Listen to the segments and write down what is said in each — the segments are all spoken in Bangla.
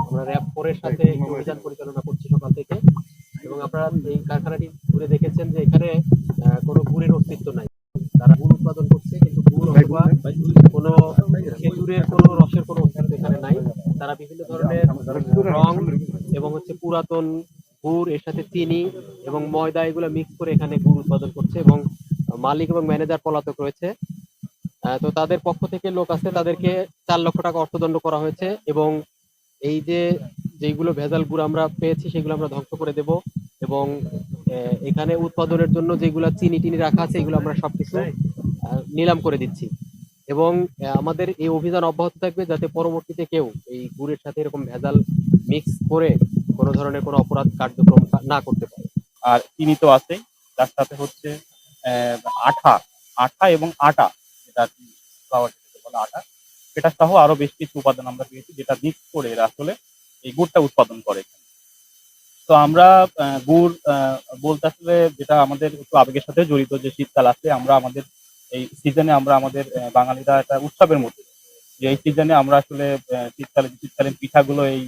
আমরা র্যাব ফোরের সাথে অভিযান পরিচালনা করছি সকাল থেকে। এবং আপনারা এই কারখানাটি ঘুরে দেখেছেন যে এখানে কোনো গুড়ের অস্তিত্ব নাই। তারা গুড় উৎপাদন করছে কিন্তু গুড় অথবা কোনো খেজুরের কোনো রসের কোনো অস্তিত্ব এখানে নাই। তারা বিভিন্ন ধরনের রং এবং হচ্ছে পুরাতন গুড় এর সাথে চিনি এবং ময়দা এগুলো মিক্স করে এখানে গুড় উৎপাদন করছে এবং মালিক এবং ম্যানেজার পলাতক রয়েছে। আহ, তো তাদের পক্ষ থেকে লোক আছে তাদেরকে চার লক্ষ টাকা অর্থদণ্ড করা হয়েছে এবং এই যে যেগুলো ভেজাল গুড় আমরা পেয়েছি সেগুলো আমরা ধ্বংস করে দেব এবং এখানে উৎপাদনের জন্য যেগুলো চিনি টিনি রাখা আছে এগুলো আমরা সবকিছু নিলাম করে দিচ্ছি। এবং আমাদের এই অভিযান অব্যাহত থাকবে যাতে পরবর্তীতে কেউ এই গুড়ের সাথে এরকম ভেজাল মিক্স করে কোনো ধরনের কোনো অপরাধ কার্যক্রম না করতে পারে। আর চিনি তো আছে তার সাথে হচ্ছে আঠা আঠা এবং আটা যেটা বলে আটা এটা সহ আরও বেশ কিছু উপাদান আমরা পেয়েছি যেটা মিক্স করে এরা আসলে এই গুড়টা উৎপাদন করে তো আমরা গুড় বলতে আসলে যেটা আমাদের একটু আবেগের সাথে জড়িত যে শীতকাল আসলে আমরা আমাদের এই সিজনে আমরা আমাদের বাঙালিরা একটা উৎসবের মধ্যে। যে এই সিজনে আমরা আসলে শীতকালে, শীতকালীন পিঠাগুলো এই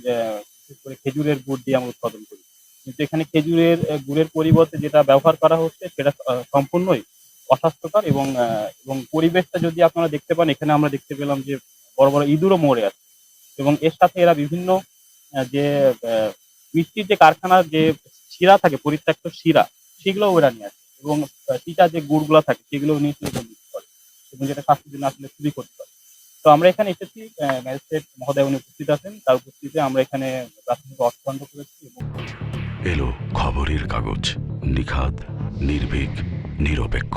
বিশেষ করে খেজুরের গুড় দিয়ে আমরা উৎপাদন করি। কিন্তু এখানে খেজুরের গুড়ের পরিবর্তে যেটা ব্যবহার করা হচ্ছে, সেটা সম্পূর্ণই অস্বাস্থ্যকর এবং এবং পরিবেশটা যদি আপনারা দেখতে পান, এখানে আমরা দেখতে পেলাম যে বড় বড় ইঁদুরও মরে আছে। এবং এর সাথে এরা বিভিন্ন যে মিষ্টির যে কারখানার যে শিরা থাকে, পরিত্যক্ত শিরা সেগুলো ওরা নিয়ে আসে। এবং চিটা যে গুড়গুলো থাকে সেগুলো নিয়ে করে। এবং যেটা স্বাস্থ্যের জন্য আসলে খুবই ক্ষতিকর। তো আমরা এখানে এসেছি ম্যাজিস্ট্রেট মহোদয় উনি উপস্থিত আছেন। তার উপস্থিতিতে আমরা এখানে প্রাথমিক অর্থদণ্ড করেছি এবং এলো খবরের কাগজ নিখাত নির্ভীক, নিরপেক্ষ।